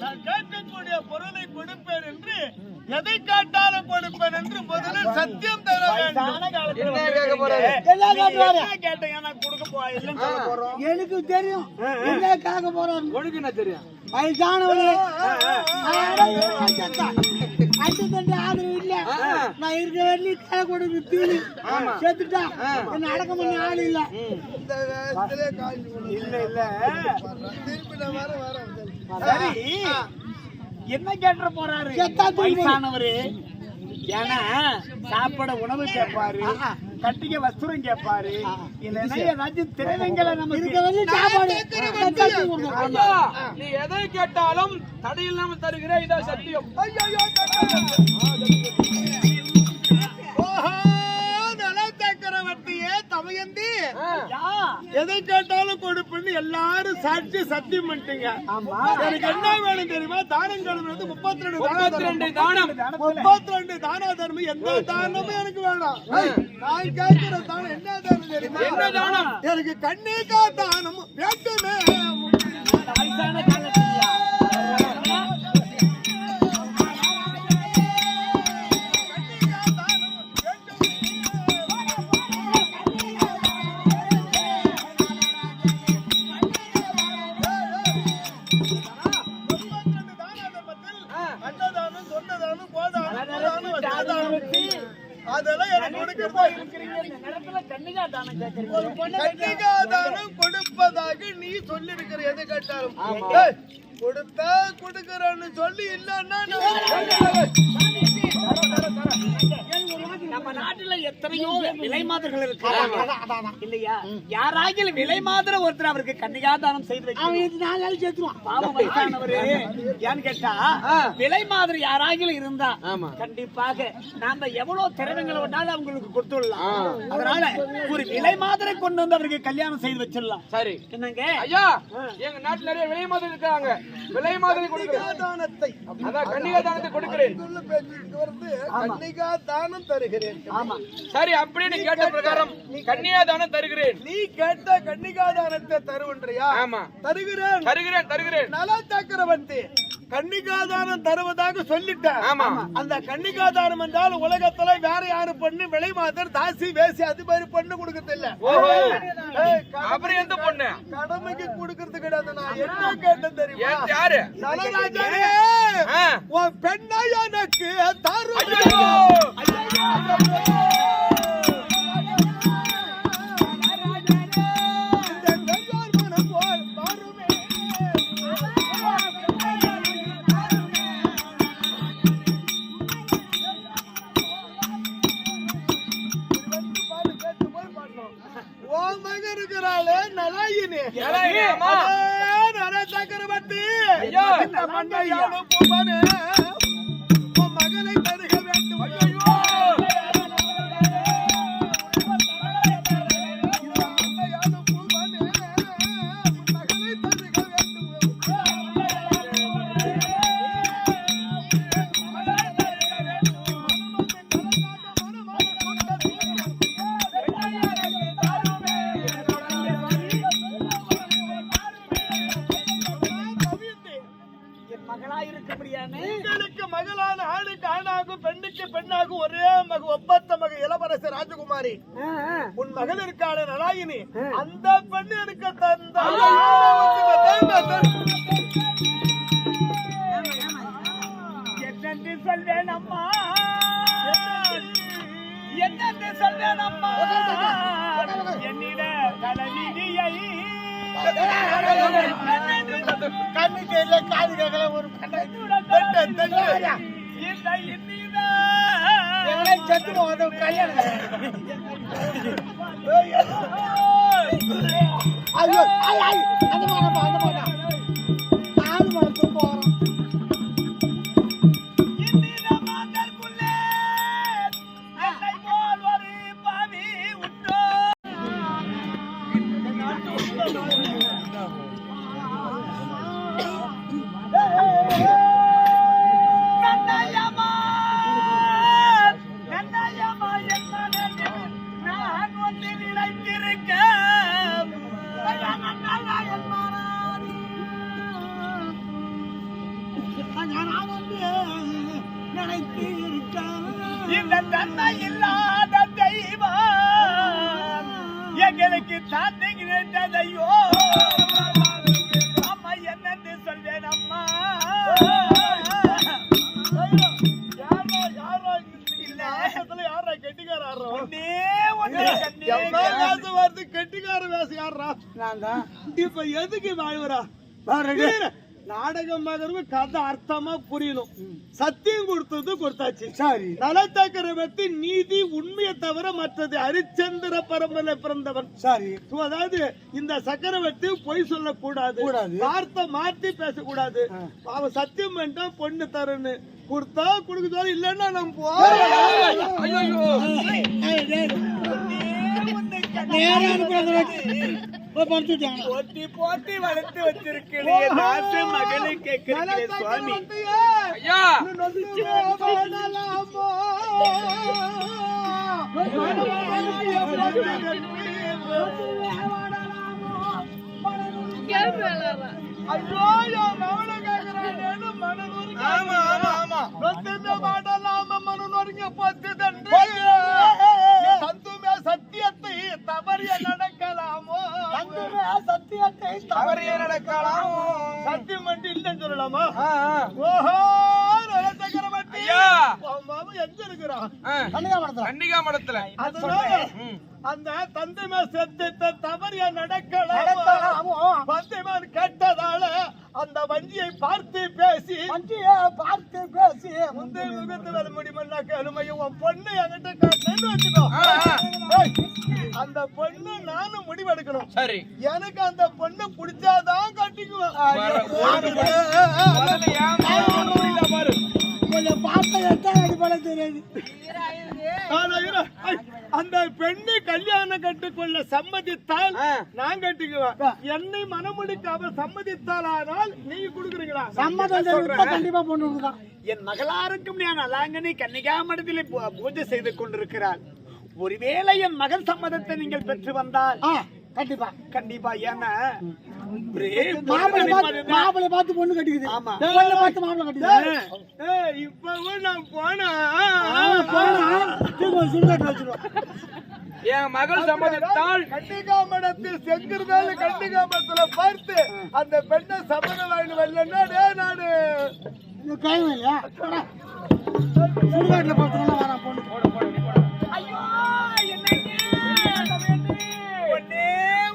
நான் பொருளை கொடுப்பேன் என்று எதை காட்டால் கொடுப்பேன் என்று முதலில் சத்தியம் தர வேண்டும். என்ன கேட்க போறாரு? கேட்டீங்க? நான் கொடுக்க போறோம். எனக்கு தெரியும். என்ன கேட்க போறாரு உனக்கு என்ன தெரியும்? வயசானவரு அஞ்சு தண்டு ஆதரவு இல்ல. நான் இருக்கிற வரையும் கை கொடுக்கு தீனி. செத்துட்டா. என்ன அடக்கம் பண்ண ஆள் இல்ல. இல்ல இல்ல. சரி. என்ன கேட்டுற போறாரு. வயசானவரு ஏன்னா சாப்பிட உணவு கேட்பாரு கட்டிக்க வஸ்திரம் கேட்பாரு இல்லைன்னா ஏதாச்சும் கொடுக்கணும். ஐயா. நீ எதை கேட்டாலும் தடையில்லாம தருகிற இதா சத்தியம். எதை கேட்டாலும் கொடுப்புன்னு எல்லாரும் சாட்சி சத்தியம் பண்ணிட்டீங்க. எனக்கு என்ன வேணும் தெரியுமா? தானங்கள் வந்து முப்பத்தி ரெண்டு முப்பத்தி ரெண்டு தானம். முப்பத்தி ரெண்டு தான தர்மம். எந்த தானமும் எனக்கு வேணாம். நான் கேட்கிற தானம் என்ன தானம் தெரியுமா? என்ன தானம்? எனக்கு கண்ணீக்கா தானம் வேண்டுமே கோதானம் கோதானம் வஸ்திரதானம். அதெல்லாம் எனக்கு கொடுக்கிறது கன்னிகாதானம் கொடுப்பதாக நீ சொல்லிருக்கிற எது கேட்டாலும். கொடுத்தா கொடுக்கறன்னு சொல்லி இல்லன்னா நம்ம நாட்டுல எத்தனையோ விலை மாதர்கள் இல்லையா? யாராகிலும் விலை மாதர ஒருத்தர் அவருக்கு கன்னிகாதானம் செய்து வைக்கணும். அவன் இது நாலு நாள் செத்துருவான் பாவம் வயசானவரு. ஏன்னு கேட்டா விலை மாதிரி யாராகிலும் இருந்தா கண்டிப்பாக நாம எவ்வளவு திறமைகளை வேணாலும் அவங்களுக்கு கொடுத்துடலாம். அதனால ஒரு விலை மாதிரி கொண்டு வந்து அவருக்கு கல்யாணம் செய்து வச்சிடலாம். சரி. என்னங்க? ஐயா எங்க நாட்டுல நிறைய விலை மாதிரி இருக்காங்க. விலை மாதிரி கொடுக்குறேன். கன்னிகா தானத்தை கொடுக்கிறேன். சொல்ல பேச்சுட்டு வந்து கன்னிகா தானம் தருகிறேன். சரி அப்படியே நீ கேட்ட பிரகாரம் கன்னியா தானம் தருகிறேன். நீ கேட்ட கன்னிகா தானத்தை தருவன்றியா? ஆமா. தருகிறேன். தருகிறேன் தருகிறேன். நல சக்கரவர்த்தி கன்னிகாதானம் தருவதாக சொல்லிட்டேன். ஆமா. அந்த கன்னிகாதானம் என்றால் உலகத்துல வேற யாரு பொண்ணு? விலை மாதர் தாசி வேசி அது மாதிரி பொண்ணு கொடுக்கறது இல்ல. அப்புறம் எந்த பொண்ணு? கடமைக்கு கொடுக்கறது கிடையாது. நான் என்ன கேட்டேன் தெரியுமா? யாரு? நலராஜனே பெண்ணை எனக்கு தரும் இருக்கிறாளே நலாயினி. நலாயினி, சக்கரவர்த்தி. இந்த மண்ணை யாரும் பூவனே என் மகளா இருக்க முடியாம? உங்களுக்கு மகளான ஆணுக்கு ஆணாகும் பெண்ணுக்கு பெண்ணாகும் ஒரே மக ஒப்பத்த மக இளவரசர் ராஜகுமாரி. உன் மகள் இருக்காளே நலாயினி. அந்த பெண்ணு எனக்கு தந்த. சொல்வேன் அம்மா? என்னென்று சொல்வேன் அம்மா? கண்ணு தெரியல காது கேட்கல ஒரு செத்து போகாத கல்யாணம் ஐயோ அந்த மாதிரி அந்த மாதிரி இந்த தன்மை இல்லாத தெய்வம். எங்களுக்கு தந்தை கிடைத்ததையோ அம்மா என்னன்னு சொல்வேன் அம்மா? கெட்டிக்கார வேசம் யாரா நான் தான். இப்ப எதுக்கு வாழ்வுறா வாழ்வரா நாடகமாக கதை அர்த்தமா புரியணும். சத்தியம் கொடுத்தது கொடுத்தாச்சு. சரி. நலச்சக்கரவர்த்தி நீதி உண்மையை தவிர மற்றது ஹரிச்சந்திர பரம்பரை பிறந்தவன். சரி. அதாவது இந்த சக்கரவர்த்தி பொய் சொல்லக்கூடாது. கூடாது. வார்த்தை மாத்தி பேசக்கூடாது. அவன் சத்தியம் பண்ணிட்டா பொண்ணு தரன்னு. கொடுத்தா கொடுக்குதோ இல்லன்னா நம்ம போறோம் நேரா அனுப்புறது போய் படுத்துட்டாங்க போட்டி போட்டி வளர்த்து சுவாமி. ஐயா! ஐயோ என் மகனை மனநொறுங்க. நொந்துமே மாடலாம மனநொறுங்க பத்துதன்று. தந்துமே சத்தியத்தை தவறிய நடக்கலாமோ சத்தியத்தை அவரையே நடக்கலாம் சத்தியம் வந்து இல்லைன்னு சொல்லலாமா ஆ, ஆ. ஓஹோ நலச்சக்கரவர்த்தி ஐயா. உன் மகன் எங்க இருக்கிறான் ஆ. கன்னிகாமரத்தில் கன்னிகா மடத்துல அதனால ம். அந்த தந்தைமா சத்தியத்தை தவறிய நடக்கலாமோ நடக்கலாமோ? பந்தைமான் கேட்டதால அந்த வஞ்சியை பார்த்து பேசி வண்டியை பார்த்து பேசி. முந்தைய முகத்து வேலை முடியுமன்னாக்க அருமையும் உன் பொண்ணு என்கிட்ட காட்டுன்னு வச்சுக்கோ. அந்த பொண்ணு நானும் முடிவெடுக்கணும். சரி. எனக்கு அந்த பொண்ணு பிடிச்சாதான் கட்டிக்குவேன். அந்த பெண்ணு கல்யாணம் கட்டிக்கொள்ள சம்மதித்தால். நான் கட்டிக்குவேன் என்னை மனமுடிக்க அவர் சம்மதித்தால் ஆனால் நீங்க கொடுக்குறீங்களா? சம்மதம் கண்டிப்பா பொண்ணு என் மகளாருக்கும் நான் அலாங்கனை கன்னிகாமடத்திலே பூ- பூஜை செய்து கொண்டிருக்கிறார் ஒருவேளை என் மகன் சம்மதத்தை நீங்கள் பெற்று வந்தால்? கண்டிப்பா. கண்டிப்பா ஏன்னா பொண்ணு பார்த்து பொண்ணு கட்டிக்குது. பார்த்து மாப்பிள்ளை கட்டிக்குது. இப்பவும் நான் போனா? போனா. என் மகள் சம்மதித்தால் கண்டிகாமடத்தில் செங்குருதால கண்டிகாமடத்துல பார்த்து அந்த பெண்ணை சம்மதம் வாங்கி வரலன்னா டேய் நானு. போடா. சுடுகாட்டுல பார்த்தோம்னா பொண்ணு ஐயோ என்னங்க? ஒன்னே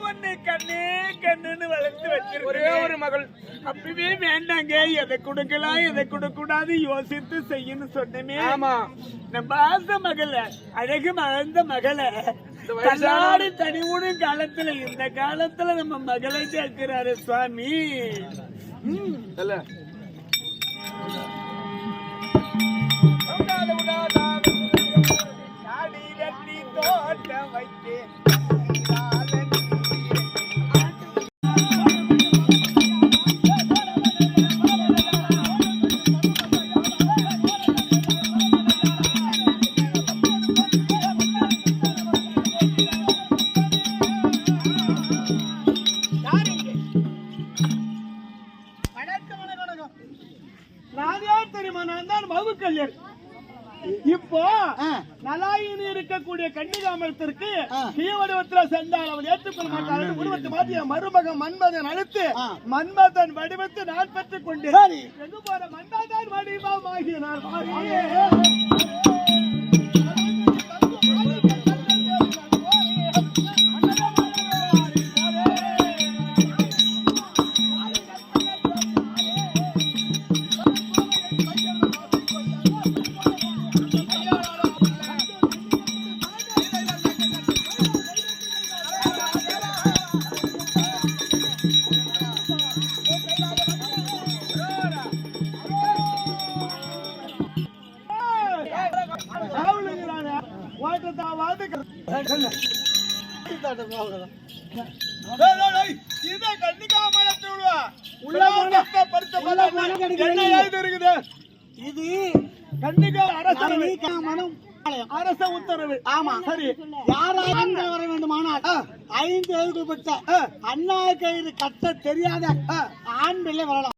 ஒண்ணு கண்ணே. கண்ணுன்னு வளர்த்து ஒரே வச்சிருக்கேன் ஒரு மகள். அப்பவே வேண்டாங்க. எதை கொடுக்கலாம் எதை கொடுக்க கூடாது யோசித்து செய்யணும் சொன்னமே ஆமா. நம்ம ஆசை மகள அழகு மறந்த மகள. தன்னாடி தனிவுடும் காலத்துல இந்த காலத்துல நம்ம மகளை சேர்க்கிறாரு சுவாமி. தோட்டம் வைத்தேன். கன்னிகாமலத்திற்கு ஆ. தீவடிவத்துல சென்றால் அவன் ஏற்றுக்கொள்ள மாட்டான் உருவத்தை மாற்றி மருமகன் மன்மதன் அழுத்து. மன்மதன் வடிவத்தை நான் பெற்றுக் கொண்டேன் எங்கு போற மன்மதன் வடிவமாகிய நான் இது கன்னிகா அரசு மனம் அரச உத்தரவு ஆமா சரி யாராக வர வேண்டுமானால் ஐந்து வயதுக்குட்பட்ட அண்ணா கயிறு கட்ட தெரியாத ஆண் பிள்ளை வரலாம்